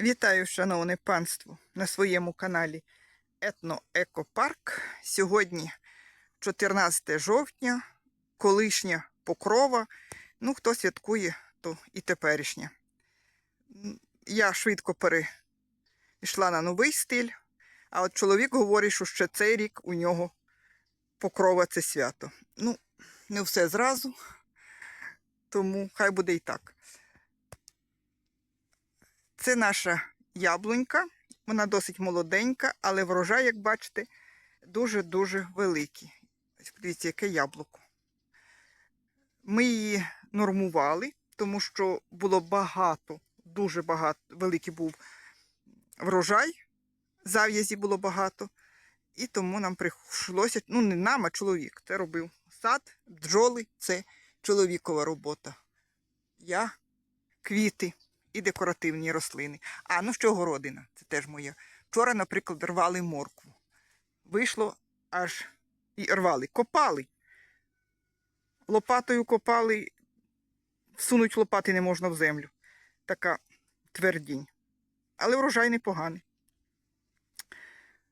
Вітаю, шановне панство, на своєму каналі Етноекопарк. Сьогодні 14 жовтня, колишня покрова. Ну, хто святкує, то і теперішня. Я швидко перейшла на новий стиль, а от чоловік говорить, що ще цей рік у нього покрова це свято. Ну, не все зразу, тому хай буде і так. Це наша яблунька. Вона досить молоденька, але врожай, як бачите, дуже-дуже великий. Подивіться, яке яблуко. Ми її нормували, тому що було багато, дуже багато, великий був врожай, зав'язі було багато. І тому нам прийшлося, ну не нам, а чоловік. Це робив сад, бджоли це чоловікова робота. Я квіти і декоративні рослини. А, ну що городина, це теж моє. Вчора, наприклад, рвали моркву. Вийшло аж і рвали, копали. Лопатою копали, всунуть лопати не можна в землю. Така твердінь. Але врожай непоганий.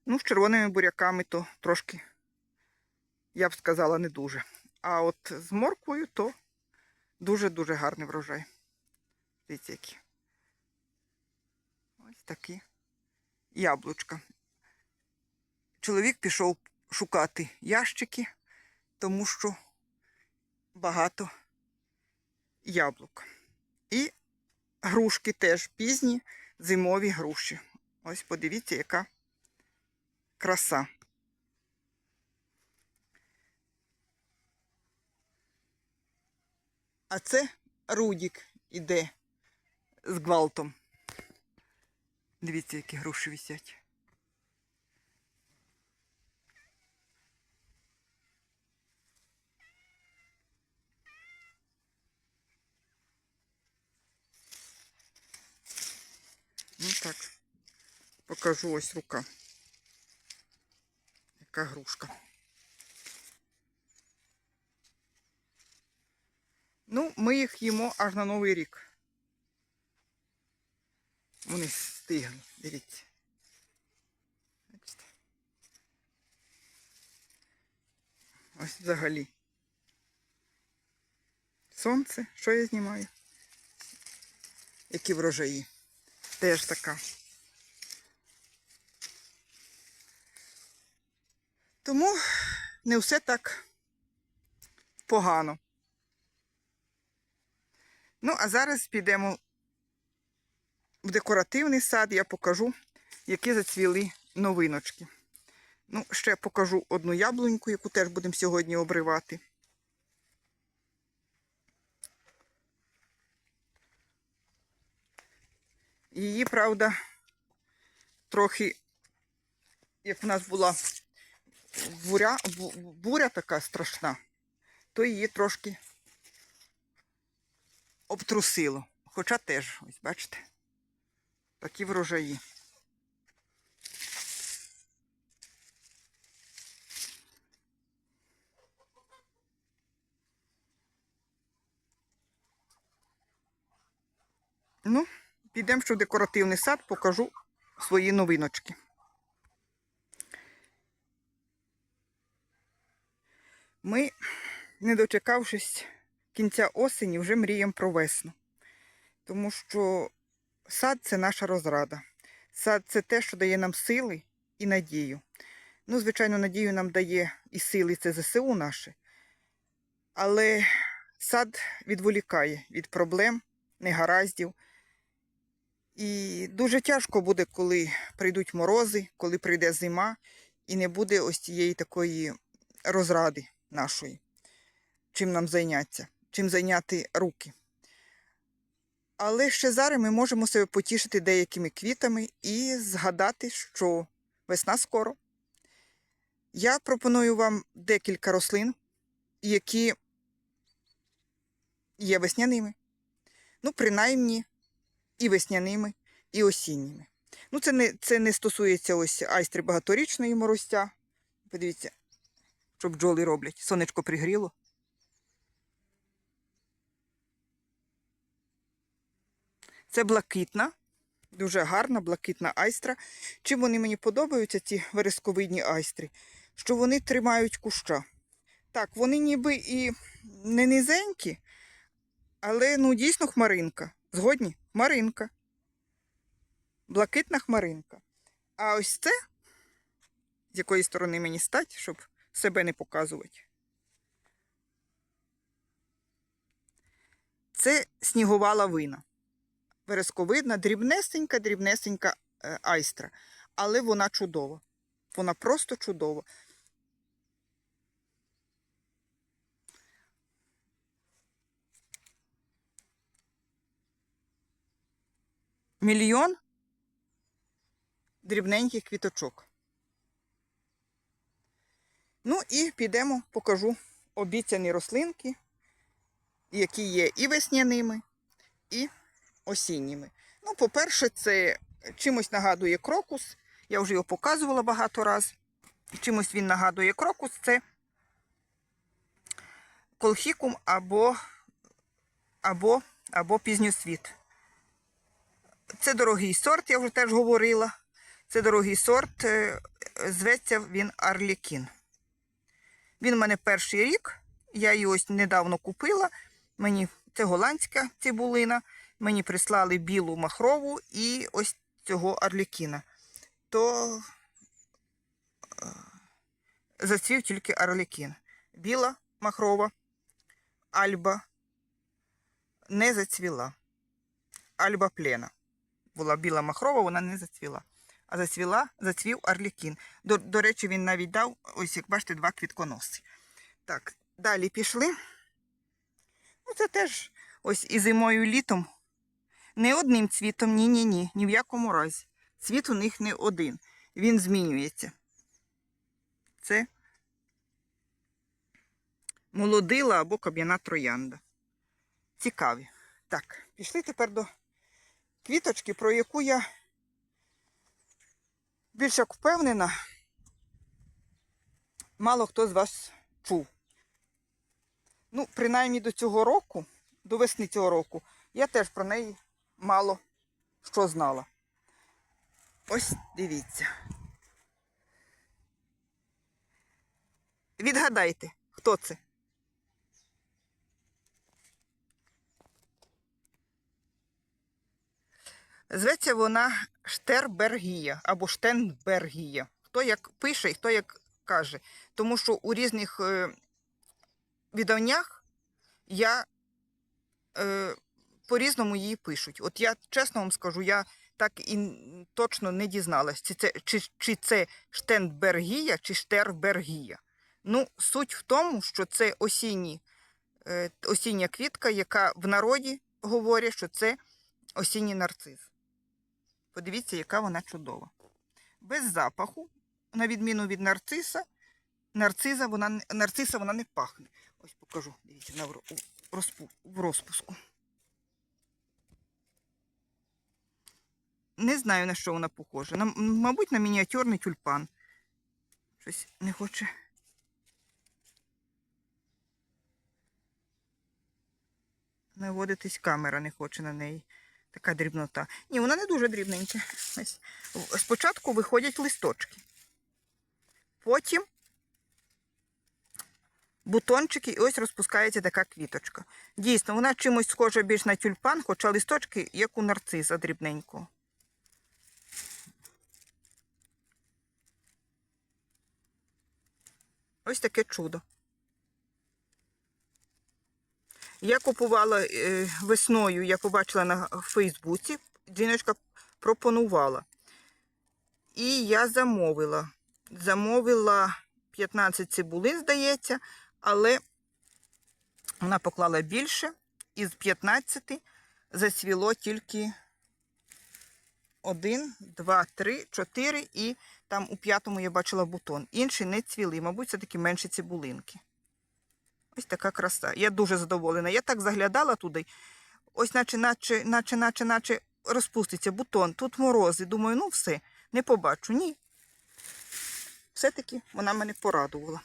Ну, з червоними буряками то трошки, я б сказала, не дуже. А от з морквою то дуже-дуже гарний врожай. Дивіться. Такі яблучка. Чоловік пішов шукати ящики, тому що багато яблук. І грушки теж пізні зимові груші. Ось подивіться, яка краса. А це Рудік іде з гвалтом. Дивіться, які груші висять. Ну так, покажу ось рука. Яка грушка. Ну, ми їх їмо аж на Новий рік. Вони стигли, дивіться. Бачите? Ось взагалі. Сонце, що я знімаю? Які врожаї. Теж така. Тому не все так погано. Ну, а зараз підемо в декоративний сад, я покажу, які зацвіли новиночки. Ну, ще покажу одну яблуньку, яку теж будемо сьогодні обривати. Її, правда, трохи, як в нас була буря, буря така страшна, то її трошки обтрусило. Хоча теж, ось бачите, такі врожаї. Ну, підемо ще в декоративний сад, покажу свої новиночки. Ми, не дочекавшись кінця осені, вже мріємо про весну. Тому що сад це наша розрада. Сад це те, що дає нам сили і надію. Ну, звичайно, надію нам дає і сили це ЗСУ наше. Але сад відволікає від проблем, негараздів. І дуже тяжко буде, коли прийдуть морози, коли прийде зима, і не буде ось цієї такої розради нашої. Чим нам зайнятися, чим зайняти руки. Але ще зараз ми можемо себе потішити деякими квітами і згадати, що весна скоро. Я пропоную вам декілька рослин, які є весняними. Ну, принаймні, і весняними, і осінніми. Ну, це не, це не стосується ось айстри багаторічної морозця. Подивіться, що бджоли роблять. Сонечко пригріло. Це блакитна Дуже гарна, блакитна айстра. Чим вони мені подобаються, ці вересковидні айстри? Що вони тримають куща. Так, вони ніби і не низенькі, але ну дійсно хмаринка. Згодні? Хмаринка. Блакитна хмаринка. А ось це, з якої сторони мені стать, щоб себе не показувати. Це снігова лавина. Вересковидна, дрібнесенька, дрібнесенька е, айстра. Але вона чудова. Вона просто чудова. Мільйон дрібненьких квіточок. Ну і підемо, покажу обіцяні рослинки, які є і весняними, і осінніми. Ну, по-перше, це чимось нагадує крокус. Я вже його показувала багато разів. Чимось він нагадує крокус. Це колхікум або, або, або пізньосвіт. Це дорогий сорт, я вже теж говорила. Це дорогий сорт, е, зветься він Арлікін. Він у мене перший рік. Я її ось недавно купила. Мені це голландська цибулина. Мені прислали білу махрову і ось цього Арлікіна. То е, зацвів тільки Арлікін. Біла махрова, альба не зацвіла. Альба плена. Була біла махрова, вона не зацвіла. А зацвіла, зацвів Арлікін. До, до речі, він навіть дав, ось як бачите, два квітконоси. Так, далі пішли. Ну, це теж ось і зимою, і літом. Не одним цвітом, ні-ні-ні, ні в якому разі. Цвіт у них не один. Він змінюється. Це молодила або каб'яна троянда. Цікаві. Так, пішли тепер до квіточки, про яку я більш як впевнена, мало хто з вас чув. Ну, принаймні до цього року, до весни цього року, я теж про неї мало що знала. Ось дивіться. Відгадайте, хто це? Зветься вона Штербергія або Штенбергія. Хто як пише і хто як каже. Тому що у різних е, відданнях я е, по-різному її пишуть. От я чесно вам скажу, я так і точно не дізналась, чи це, чи, чи це Штенбергія, чи Штербергія. Ну, суть в тому, що це осінні, е, осіння квітка, яка в народі говорять, що це осінній нарцис. Подивіться, яка вона чудова. Без запаху, на відміну від нарциса, нарциза вона, нарциса вона не пахне. Ось покажу, дивіться, вона в розпу- в розпуску. Не знаю, на що вона похожа. На, мабуть, на мініатюрний тюльпан. Щось не хоче. Наводитись камера не хоче на неї. Така дрібнота. Ні, вона не дуже дрібненька. Ось. Спочатку виходять листочки. Потім бутончики, і ось розпускається така квіточка. Дійсно, вона чимось схожа більш на тюльпан, хоча листочки, як у нарциса дрібненького. Ось таке чудо. Я купувала е, весною, я побачила на Фейсбуці, жіночка пропонувала. І я замовила. Замовила 15 цибулин, здається, але вона поклала більше. Із 15 зацвіло тільки 1, 2, 3, 4 і там у п'ятому я бачила бутон. Інші не цвіли, мабуть, це такі менші цибулинки. Ось така краса. Я дуже задоволена. Я так заглядала туди. Ось наче, наче, наче, наче, наче розпуститься бутон. Тут морози. Думаю, ну все, не побачу. Ні. Все-таки вона мене порадувала.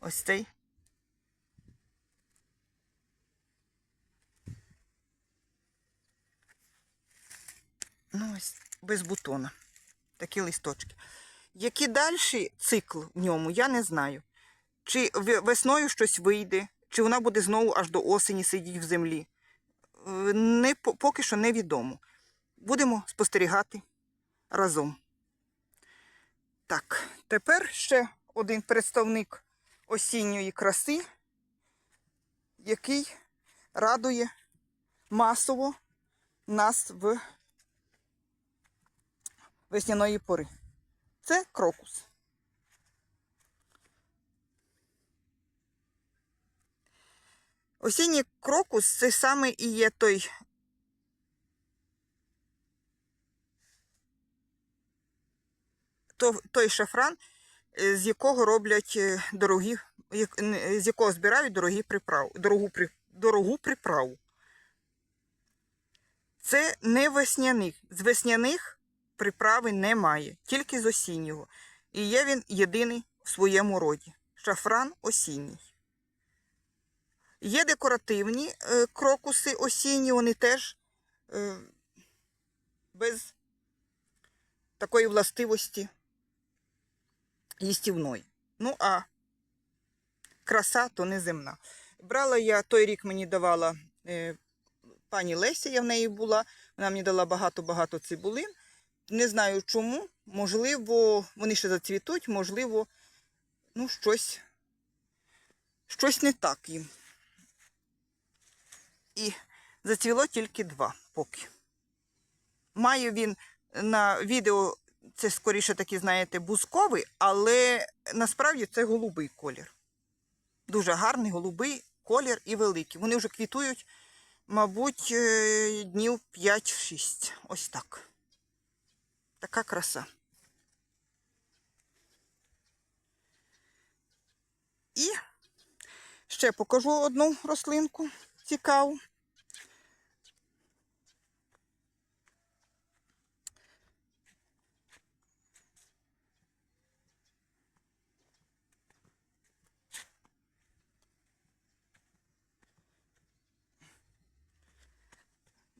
Ось цей. Ну, ось без бутона. Такі листочки. Який далі цикл в ньому, я не знаю. Чи весною щось вийде, чи вона буде знову аж до осені сидіти в землі. Е, Не, поки що невідомо. Будемо спостерігати разом. Так, тепер ще один представник осінньої краси, який радує масово нас в весняної пори. Це крокус. Осінній крокус це саме і є той той шафран, е, з якого роблять е, дорогі, з якого збирають дорогі приправ, дорогу, дорогу приправу. Це не весняних. З весняних приправи немає, тільки з осіннього. І є він єдиний в своєму роді. Шафран осінній. Є декоративні е, крокуси осінні, вони теж е, без такої властивості їстівної. Ну, а краса то неземна. Брала я той рік мені давала е, пані Леся, я в неї була. Вона мені дала багато-багато цибулин. Не знаю чому. Можливо, вони ще зацвітуть, можливо, ну, щось, щось не так їм. І зацвіло тільки два поки. Має він на відео, це скоріше такий, знаєте, бузковий, але насправді це голубий колір. Дуже гарний голубий колір і великий. Вони вже квітують, мабуть, е, днів 5-6. Ось так. Така краса. І ще покажу одну рослинку цікаву.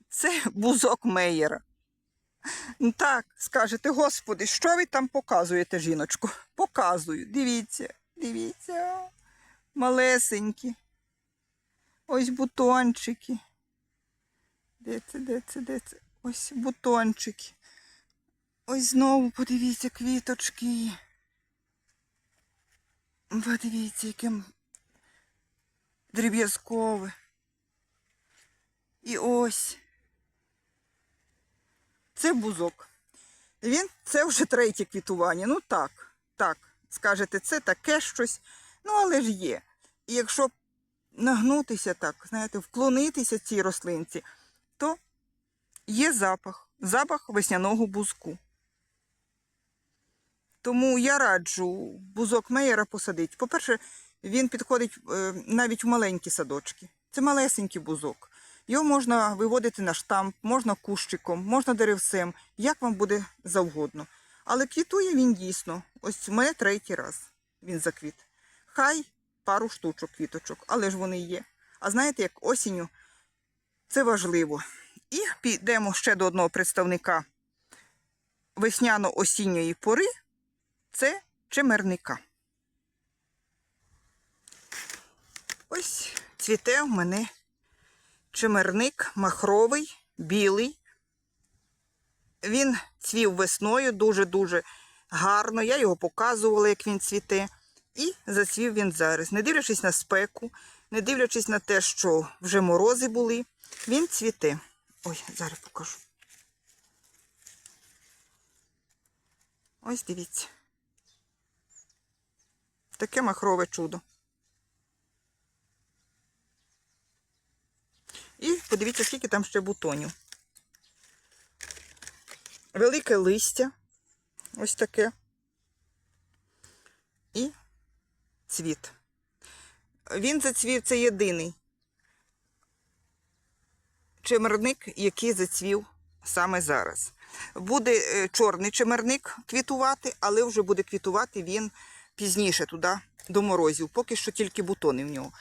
Це бузок Мейєра. Так, скажете, господи, що ви там показуєте, жіночку? Показую. Дивіться, дивіться. Малесенькі. Ось бутончики. Де це, де це, де це? Ось бутончики. Ось знову подивіться квіточки. Подивіться, яке дріб'язкове. І ось. Це бузок. Він це вже третє квітування. Ну так, так, скажете, це таке щось. Ну, але ж є. І якщо нагнутися так, знаєте, вклонитися цій рослинці, то є запах, запах весняного бузку. Тому я раджу бузок Мейера посадити. По-перше, він підходить е, навіть в маленькі садочки. Це малесенький бузок. Його можна виводити на штамп, можна кущиком, можна деревцем, як вам буде завгодно. Але квітує він дійсно. Ось у мене третій раз він заквіт. Хай пару штучок квіточок, але ж вони є. А знаєте, як осінню це важливо. І підемо ще до одного представника весняно-осінньої пори це чемерника. Ось цвіте в мене чимерник махровий, білий. Він цвів весною дуже-дуже гарно. Я його показувала, як він цвіте. І зацвів він зараз. Не дивлячись на спеку, не дивлячись на те, що вже морози були, він цвіте. Ой, зараз покажу. Ось дивіться. Таке махрове чудо. І подивіться, скільки там ще бутонів. Велике листя. Ось таке. І цвіт. Він зацвів, це єдиний чемерник, який зацвів саме зараз. Буде е, чорний чемерник квітувати, але вже буде квітувати він пізніше туди, до морозів. Поки що тільки бутони в нього.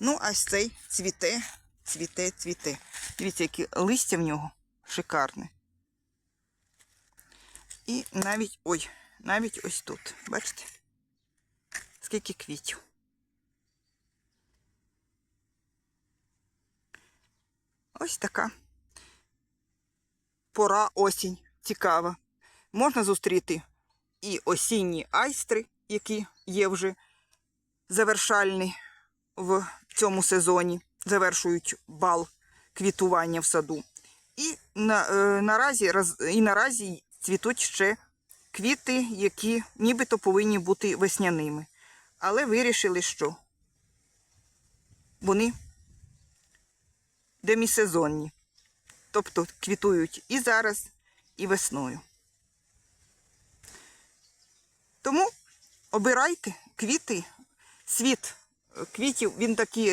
Ну, а ось цей цвіте, цвіте, цвіте. Дивіться, яке листя в нього шикарне. І навіть, ой, навіть ось тут. Бачите? Скільки квітів. Ось така пора осінь цікава. Можна зустріти і осінні айстри, які є вже завершальні в цьому сезоні, завершують бал квітування в саду. І на, е, наразі, роз, і наразі цвітуть ще квіти, які нібито повинні бути весняними. Але вирішили, що вони демісезонні. Тобто квітують і зараз, і весною. Тому обирайте квіти, світ квітів, він такий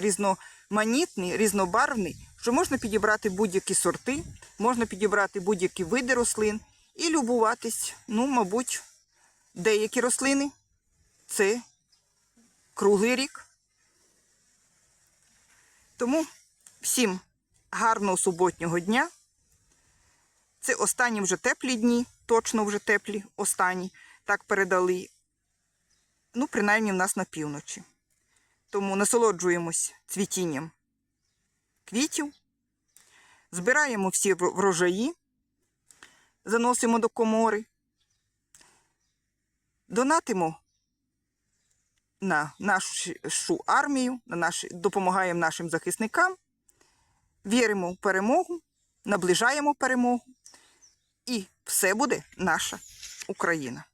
різноманітний, різнобарвний, що можна підібрати будь-які сорти, можна підібрати будь-які види рослин і любуватись, ну, мабуть, деякі рослини це круглий рік. Тому всім гарного суботнього дня. Це останні вже теплі дні, точно вже теплі, останні. Так передали, ну, принаймні в нас на півночі. Тому насолоджуємось цвітінням квітів, збираємо всі врожаї, заносимо до комори, донатимо на нашу армію, на наші, допомагаємо нашим захисникам, віримо в перемогу, наближаємо перемогу, і все буде наша Україна.